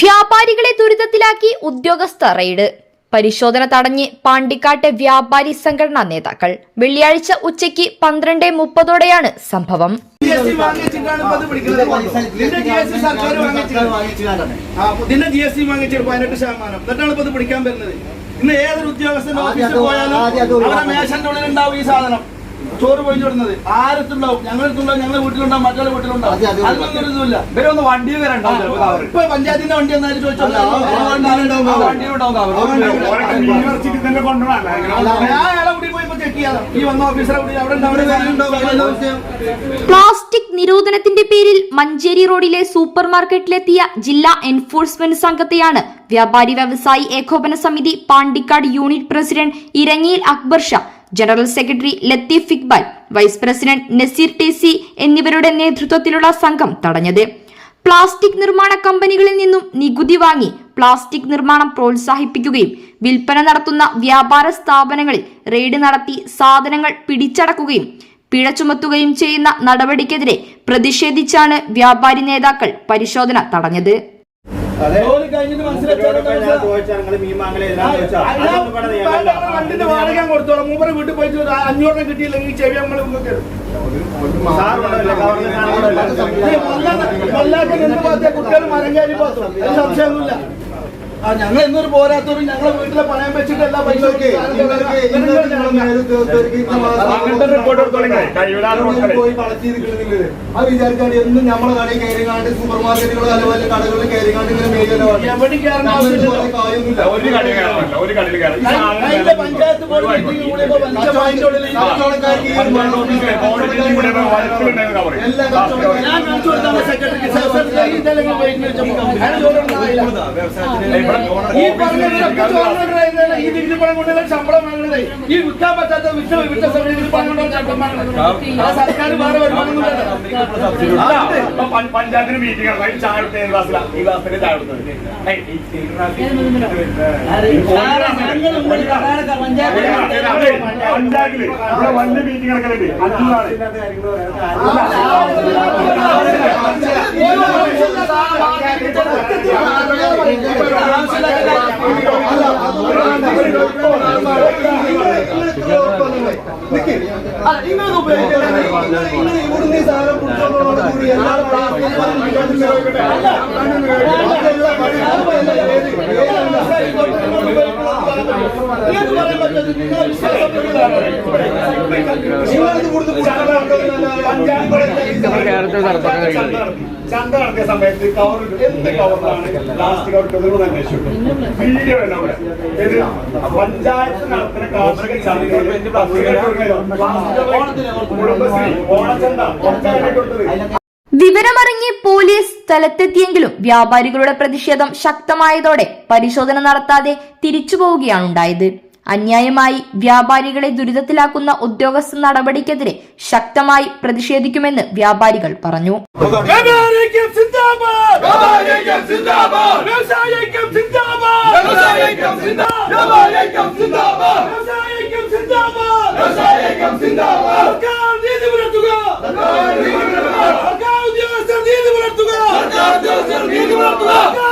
വ്യാപാരികളെ ദുരിതത്തിലാക്കി ഉദ്യോഗസ്ഥ റെയ്ഡ്. പരിശോധന തടഞ്ഞ് പാണ്ടിക്കാട്ടെ വ്യാപാരി സംഘടനാ നേതാക്കൾ. വെള്ളിയാഴ്ച ഉച്ചയ്ക്ക് പന്ത്രണ്ട് മുപ്പതോടെയാണ് സംഭവം. ഇന്ന് ഏതൊരു ഉദ്യോഗസ്ഥന്റെ ഓഫീസിൽ പോയാലും അവിടെ മേശന്റെ ഉള്ളിൽ ഉണ്ടാവും ഈ സാധനം. ചോറ് പോയിന്റ് വിടുന്നത് ആരത്തുണ്ടാവും ഞങ്ങളെടുത്തുണ്ടാവും ഞങ്ങളുടെ വീട്ടിലുണ്ടാവും മറ്റുള്ള വീട്ടിലുണ്ടാവും. അതൊന്നും ഒരു ഇതുമില്ല. ഇവരൊന്ന് വണ്ടിയിൽ. ഇപ്പൊ പഞ്ചായത്തിന്റെ വണ്ടി എന്നാലും പോയി പ്ലാസ്റ്റിക് നിരോധനത്തിന്റെ പേരിൽ മഞ്ചേരി റോഡിലെ സൂപ്പർ മാർക്കറ്റിലെത്തിയ ജില്ലാ എൻഫോഴ്സ്മെന്റ് സംഘത്തെയാണ് വ്യാപാരി വ്യവസായി ഏകോപന സമിതി Pandikkad unit president ഇരങ്ങിയിൽ Akbar Shah general secretary Latheef Iqbal vice president Naseer ടേസി എന്നിവരുടെ നേതൃത്വത്തിലുള്ള സംഘം തടഞ്ഞത്. പ്ലാസ്റ്റിക് നിർമ്മാണ കമ്പനികളിൽ നിന്നും നികുതി വാങ്ങി പ്ലാസ്റ്റിക് നിർമ്മാണം പ്രോത്സാഹിപ്പിക്കുകയും വിൽപ്പന നടത്തുന്ന വ്യാപാര സ്ഥാപനങ്ങളിൽ റെയ്ഡ് നടത്തി സാധനങ്ങൾ പിടിച്ചടക്കുകയും പിഴ ചുമത്തുകയും ചെയ്യുന്ന നടപടിക്കെതിരെ പ്രതിഷേധിച്ചാണ് വ്യാപാരി നേതാക്കൾ പരിശോധന തടഞ്ഞത്. ജോലി കഴിഞ്ഞിട്ട് വണ്ടിന്റെ വാടക കൊടുത്തോളാം. മൂപ്പര് വീട്ടിൽ പോയിട്ട് ഒരു അഞ്ഞൂറിനെ കിട്ടിയില്ലെങ്കിൽ ചെവി നമ്മൾ കുട്ടികൾ മരം കയറി പാത്രം സംശയമൊന്നുമില്ല ഞങ്ങൾ ഇന്നൊരു പോരാത്തവരും ഞങ്ങളെ വീട്ടിലെ പണയം വെച്ചിട്ട് എല്ലാ പൈസ പോയി കളക്ട് ചെയ്തിട്ടുണ്ടെങ്കിൽ അത് വിചാരിച്ചാണ്ട് എന്നും നമ്മളെ കടയിൽ കയറിങ്ങാണ്ട് സൂപ്പർ മാർക്കറ്റുകൾ അതുപോലെ കടകളിൽ കയറിങ്ങാണ്ട് ഇങ്ങനെ മേഖല പഞ്ചായത്ത് ബോർഡ്. എല്ലാ കച്ചവടക്കാരും സെക്രട്ടറി. ഇതെല്ലാം ഈ പറഞ്ഞതൊക്കെ ചോദിക്കുന്നത് ഈ ഡിഗ്രി പണം കൊണ്ടുള്ള ശമ്പളം വാങ്ങുന്നത് ഈ വിൽക്കാൻ പറ്റാത്ത വിറ്റ വിറ്റ സമയത്ത് പണം കൊണ്ടുള്ള ശമ്പളം വാങ്ങുന്നത് ആ സർക്കാർ വേറെ വരുമാനം പഞ്ചായത്തിന് മീറ്റിംഗ് ആണ്. ചായ ഈ ചായ ഏയ്, ഈ ഗ്ലാസ്സിൽ അതെ, പഞ്ചായത്തിൽ. ഇവിടെ വലിയ മീറ്റിംഗ് നടക്കലുണ്ട് അഞ്ചാണ് നിങ്ങൾ ഇവിടുന്ന് ഈ സാധനം പിടിച്ചോളോട് കൂടി എല്ലാ വിവരമറിഞ്ഞ് പോലീസ് സ്ഥലത്തെത്തിയെങ്കിലും വ്യാപാരികളുടെ പ്രതിഷേധം ശക്തമായതോടെ പരിശോധന നടത്താതെ തിരിച്ചു പോവുകയാണുണ്ടായത് അന്യായമായി വ്യാപാരികളെ ദുരിതത്തിലാക്കുന്ന ഉദ്യോഗസ്ഥ നടപടിക്കെതിരെ ശക്തമായി പ്രതിഷേധിക്കുമെന്ന് വ്യാപാരികൾ പറഞ്ഞു. സർക്കാർ ഉദ്യോഗസ്ഥർ നീതി പുലർത്തുക! സർക്കാർ ഉദ്യോഗസ്ഥർ നീതി പുലർത്തുക!